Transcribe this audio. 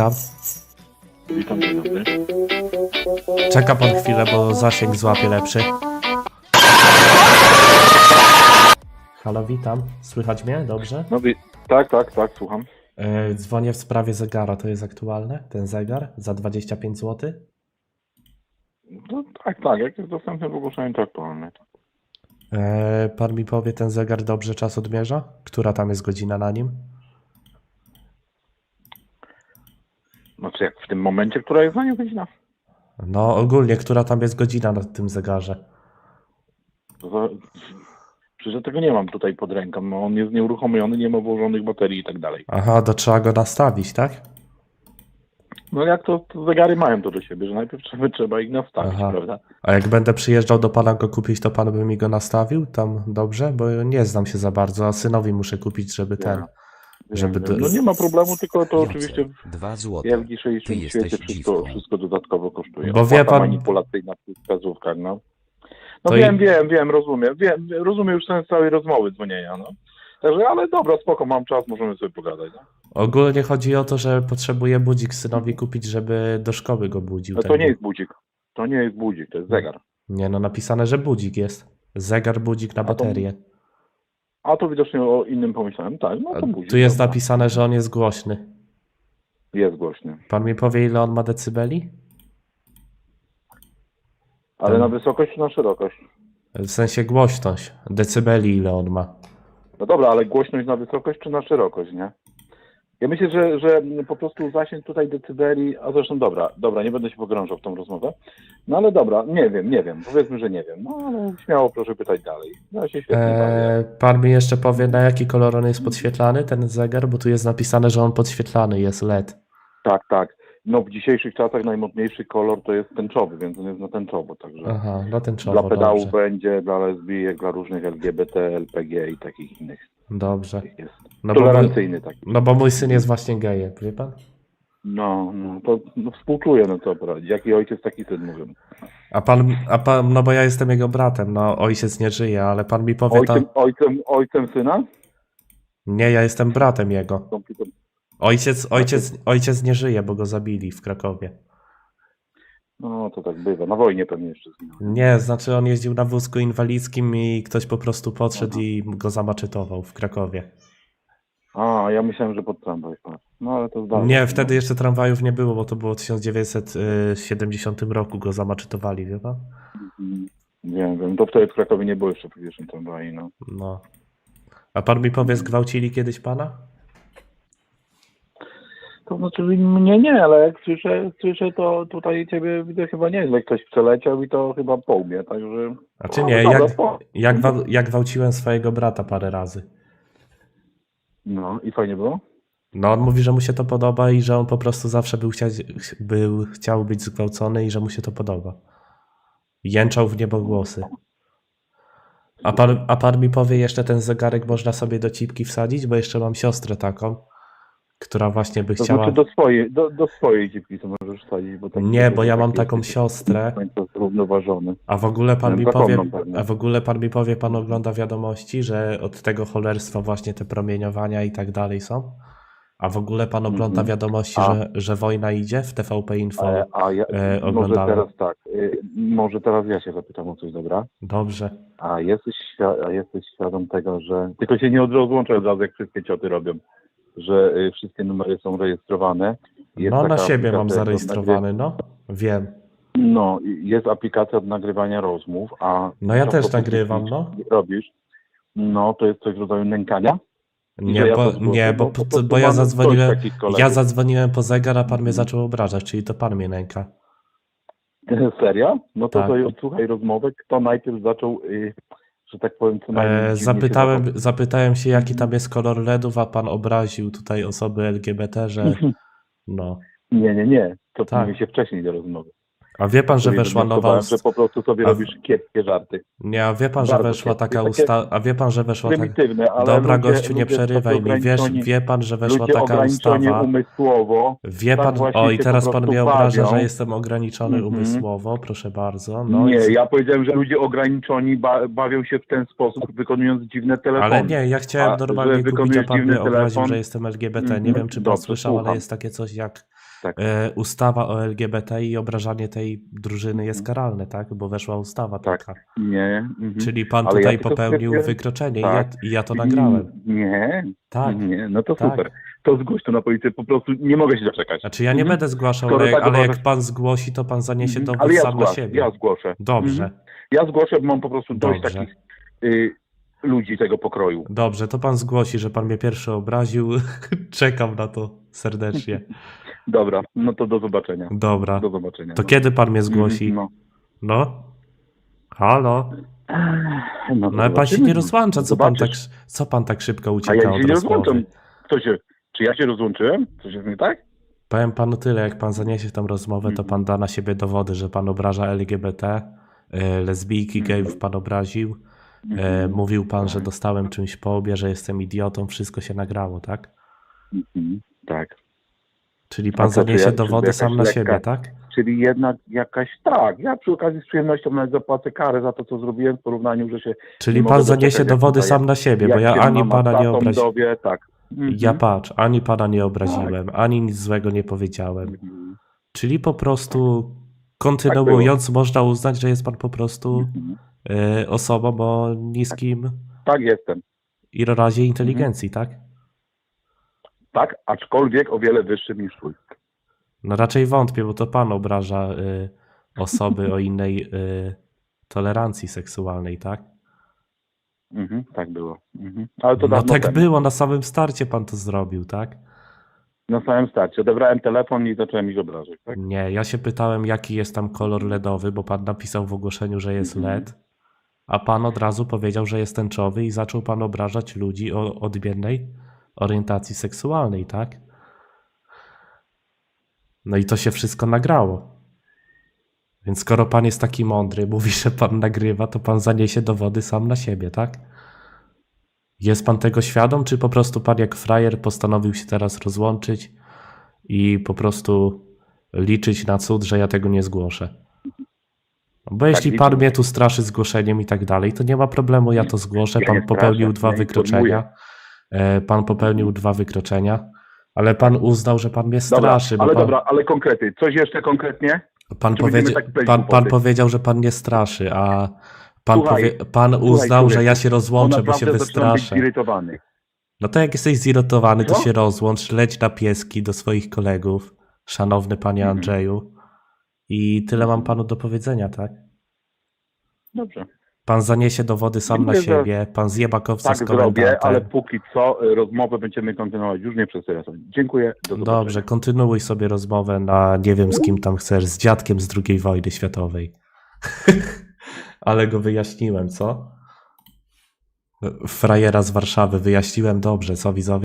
witam. Witam, dzień dobry. Czeka pan chwilę, bo zasięg złapie lepszy. Halo, witam. Słychać mnie? Dobrze? No, wi- tak, tak, tak, słucham. E, dzwonię w sprawie zegara. To jest aktualne? Ten zegar? Za 25 zł? No, tak, tak, jak jest dostępny w ogłoszeniu, to aktualny. E, pan mi powie, ten zegar dobrze czas odmierza? Która tam jest godzina na nim? Znaczy, jak w tym momencie, która jest za nią godzina? No, ogólnie, która tam jest godzina na tym zegarze? To. Przecież tego nie mam tutaj pod ręką. No, on jest nieuruchomiony, nie ma włożonych baterii i tak dalej. Aha, to trzeba go nastawić, tak? No jak to, to zegary mają to do siebie, że najpierw trzeba, trzeba ich nastawić, Aha. prawda? A jak będę przyjeżdżał do pana go kupić, to pan by mi go nastawił tam dobrze? Bo nie znam się za bardzo, a synowi muszę kupić, żeby ten. Żeby wiem. do- No nie ma problemu, tylko to Jacek, oczywiście Dwa złote. ja w dzisiejszym Ty świecie wszystko, wszystko dodatkowo kosztuje. Bo wie pan- manipulacyjna w tych wskazówkach, no. No To wiem, i- wiem, wiem, rozumiem, wiem, rozumiem już sens całej rozmowy dzwonienia, no. Także, ale dobra, spoko, mam czas, możemy sobie pogadać. No, Ogólnie chodzi o to, że potrzebuję budzik synowi kupić, żeby do szkoły go budził. no tak to by- nie jest budzik, to nie jest budzik, to jest zegar. Nie, no napisane, że budzik jest. Zegar, budzik na A to- baterię. A to widocznie o innym pomyślałem, tak, no to budzik. tu jest napisane, że on jest głośny. Jest głośny. Pan mi powie, ile on ma decybeli? Ale Tak. na wysokość czy na szerokość? W sensie głośność. Decybeli, ile on ma. No dobra, ale głośność na wysokość czy na szerokość, nie? Ja myślę, że, że po prostu zasięg tutaj decybeli, a zresztą dobra, dobra, nie będę się pogrążał w tą rozmowę. No ale dobra, nie wiem, nie wiem, powiedzmy, że nie wiem. No ale śmiało proszę pytać dalej. Ja się świetnie. Eee, pan mi jeszcze powie, na jaki kolor on jest podświetlany, ten zegar? Bo tu jest napisane, że on podświetlany jest LED. Tak, tak. No w dzisiejszych czasach najmodniejszy kolor to jest tęczowy, więc on jest na tęczowo, także Aha, na ten dla pedałów dobrze. będzie, dla lesbijek, dla różnych LGBT, LPG i takich innych Dobrze. jest. No bo, mój, Tolerancyjny taki. no bo mój syn jest właśnie gejem, wie pan? No, no to no, współczuję, no co poradzić. Jaki ojciec, taki syn mówią. A pan, a pan, no bo ja jestem jego bratem, no ojciec nie żyje, ale pan mi powie Ojcem, tam... ojcem, ojcem syna? Nie, ja jestem bratem jego. Ojciec, ojciec, ojciec nie żyje, bo go zabili w Krakowie. No to tak bywa. Na wojnie pewnie jeszcze zginął. Nie, znaczy on jeździł na wózku inwalidzkim i ktoś po prostu podszedł Aha. i go zamaczetował w Krakowie. A, ja myślałem, że pod tramwaj wpadł. No ale to zdarza. Nie, się, wtedy jeszcze tramwajów nie było, bo to było w 1970 roku go zamaczetowali, wie pan? Mm, Wiem, wiem. To wtedy w Krakowie nie było jeszcze powierzchni tramwaj, no. No. A pan mi powie, zgwałcili kiedyś pana? To znaczy mnie nie, ale jak słyszę, słyszę to tutaj ciebie widzę chyba nieźle. Ktoś przeleciał i to chyba po łbie, także... Znaczy No, nie, jak, jak, gwa- jak gwałciłem swojego brata parę razy. No i fajnie było? No on mówi, że mu się to podoba i że on po prostu zawsze był, chciał, był chciał być zgwałcony i że mu się to podoba. Jęczał w niebo głosy. A pan, a pan mi powie, jeszcze ten zegarek można sobie do cipki wsadzić, bo jeszcze mam siostrę taką, która właśnie by To chciała... znaczy do swojej, do, do swojej dzipki to możesz wsadzić, bo tak Nie, bo ja mam taką siostrę, zrównoważony. a w ogóle pan mi powie, a w ogóle pan mi powie, pan ogląda wiadomości, że od tego cholerstwa właśnie te promieniowania i tak dalej są? A w ogóle pan ogląda Mhm. wiadomości, A- że, że wojna idzie w TVP Info? Ale, a ja, e, może teraz tak, y, może teraz ja się zapytam o coś, dobra? Dobrze. A jesteś, a jesteś świadom tego, że... Tylko się nie odłączę od razu, jak wszystkie cioty robią, że y, wszystkie numery są rejestrowane. Jest No na siebie mam zarejestrowany, no. Wiem. No, jest aplikacja do nagrywania rozmów, a... No ja to, też nagrywam, no. Robisz, no to jest coś w rodzaju nękania? Nie, ja bo, to zgłoszę, nie, bo, bo, bo ja zadzwoniłem, ja zadzwoniłem po zegar, a pan mnie zaczął obrażać, czyli to pan mnie nęka. Serio? No to Tak. sobie odsłuchaj rozmowę, kto najpierw zaczął, y, że tak powiem, co najmniej E, dziwnie się zapytałem, zapytałem się, jaki tam jest kolor LEDów, a pan obraził tutaj osoby LGBT, że no. Nie, nie, nie. To Tak. tak. się wcześniej do rozmowy. A wie pan, że weszła nowa wywnioskowałem, że po prostu sobie A- robisz kiepskie żarty. Nie, a wie pan, że Bardzo weszła kiepskie, taka takie usta... A wie pan, że weszła taka... Dobra, ludzie, gościu, nie ludzie przerywaj mi. Wiesz, wie pan, że weszła ludzie taka ustawa... umysłowo. Wie tak pan, właśnie o i teraz pan mnie obraża, że jestem ograniczony Mhm. umysłowo, proszę bardzo. No nie, i... ja powiedziałem, że ludzie ograniczeni ba bawią się w ten sposób, wykonując dziwne telefony. Ale nie, ja chciałem A, normalnie że kupić, a pan mnie obraził, że jestem LGBT. Nie Mhm, wiem, czy pan słyszał, ale jest takie coś jak tak. e, ustawa o LGBT i obrażanie tej drużyny jest Mhm. karalne, tak? Bo weszła ustawa Tak. taka. Nie. Mhm. Czyli pan Ale ja tutaj tylko popełnił stwierdziłem- wykroczenie Tak. i, ja, i ja to nagrałem. Nie. Tak. Nie, no to Tak. super. To zgłoś to na policję, po prostu nie mogę się doczekać. Znaczy ja nie Mhm. będę zgłaszał, Skoro ale, tak ale jak uważasz- pan zgłosi, to pan zaniesie Mhm. dowód ja sam na zgłaszę, siebie. ja zgłoszę. Dobrze, Mhm. Ja zgłoszę, bo mam po prostu dość Dobrze. takich y, ludzi tego pokroju. dobrze, to pan zgłosi, że pan mnie pierwszy obraził. Czekam na to serdecznie. Dobra, no to do zobaczenia. Dobra. Do zobaczenia. To no. kiedy pan mnie zgłosi? No. No? Halo? No, No ale pan się nie rozłącza, co pan tak, co pan tak szybko A ucieka ja się od nie rozmowy? rozłączam. Kto się, czy ja się rozłączyłem? Coś jest nie tak? Powiem panu tyle, jak pan zaniesie tę rozmowę, to Mhm. pan da na siebie dowody, że pan obraża LGBT, e, lesbijki, Mhm. gejów pan obraził, e, Mhm. mówił pan, że Tak. dostałem czymś po łbie, że jestem idiotą, wszystko się nagrało, tak? Mhm. Tak. Czyli A pan zaniesie ja- dowody sam na lekka- siebie, tak? Czyli jednak jakaś, tak, ja przy okazji z przyjemnością nawet zapłacę karę za to, co zrobiłem w porównaniu, że się Czyli pan zaniesie dowody sam na siebie, bo ja ani pana nie obraziłem. tak. Mhm. Ja patrz, ani pana nie obraziłem, ani nic złego nie powiedziałem. Mhm. Czyli po prostu kontynuując, można uznać, że jest pan po prostu Mhm. e, osobą o niskim Tak jestem. i razie inteligencji, tak? Tak, aczkolwiek o wiele wyższym niż twój. No raczej wątpię, bo to pan obraża y, osoby o innej y, tolerancji seksualnej, tak? Mhm, tak było. Mhm. Ale to No tak temu. było, na samym starcie pan to zrobił, tak? Na samym starcie. Odebrałem telefon i zacząłem ich obrażać, tak? Nie, ja się pytałem, jaki jest tam kolor LEDowy, bo pan napisał w ogłoszeniu, że jest Mhm. LED, a pan od razu powiedział, że jest tęczowy i zaczął pan obrażać ludzi o odmiennej orientacji seksualnej, tak? No i to się wszystko nagrało. Więc skoro pan jest taki mądry, mówi, że pan nagrywa, to pan zaniesie dowody sam na siebie, tak? Jest pan tego świadom, czy po prostu pan jak frajer postanowił się teraz rozłączyć i po prostu liczyć na cud, że ja tego nie zgłoszę? No Bo jeśli pan mnie tu straszy zgłoszeniem i tak dalej, to nie ma problemu, ja to zgłoszę. Pan popełnił dwa wykroczenia. E, Pan popełnił dwa wykroczenia, ale pan uznał, że pan mnie Dobra, straszy. bo ale pan, dobra, ale konkrety. Coś jeszcze konkretnie? Pan, Czy będziemy powiedzia- tak pan, pan powiedział, że pan nie straszy, a pan, Słuchaj, powie- pan uznał, że ja się rozłączę, Bo bo się naprawdę zaczynam być wystraszę. zirytowany. No to jak jesteś zirytowany, to Co? się rozłącz, leć na pieski do swoich kolegów, szanowny panie Mhm. Andrzeju. I tyle mam panu do powiedzenia, tak? Dobrze. Pan zaniesie dowody sam na Dziękuję za- siebie, pan zje bakowca Tak z zrobię, komendantem. ale póki co y, rozmowę będziemy kontynuować już nie przez telefon. Dziękuję. Do zobaczenia. Dobrze, kontynuuj sobie rozmowę na nie wiem z kim tam chcesz, z dziadkiem z II wojny światowej. Ale go wyjaśniłem, co? Frajera z Warszawy, wyjaśniłem dobrze, co widzowie?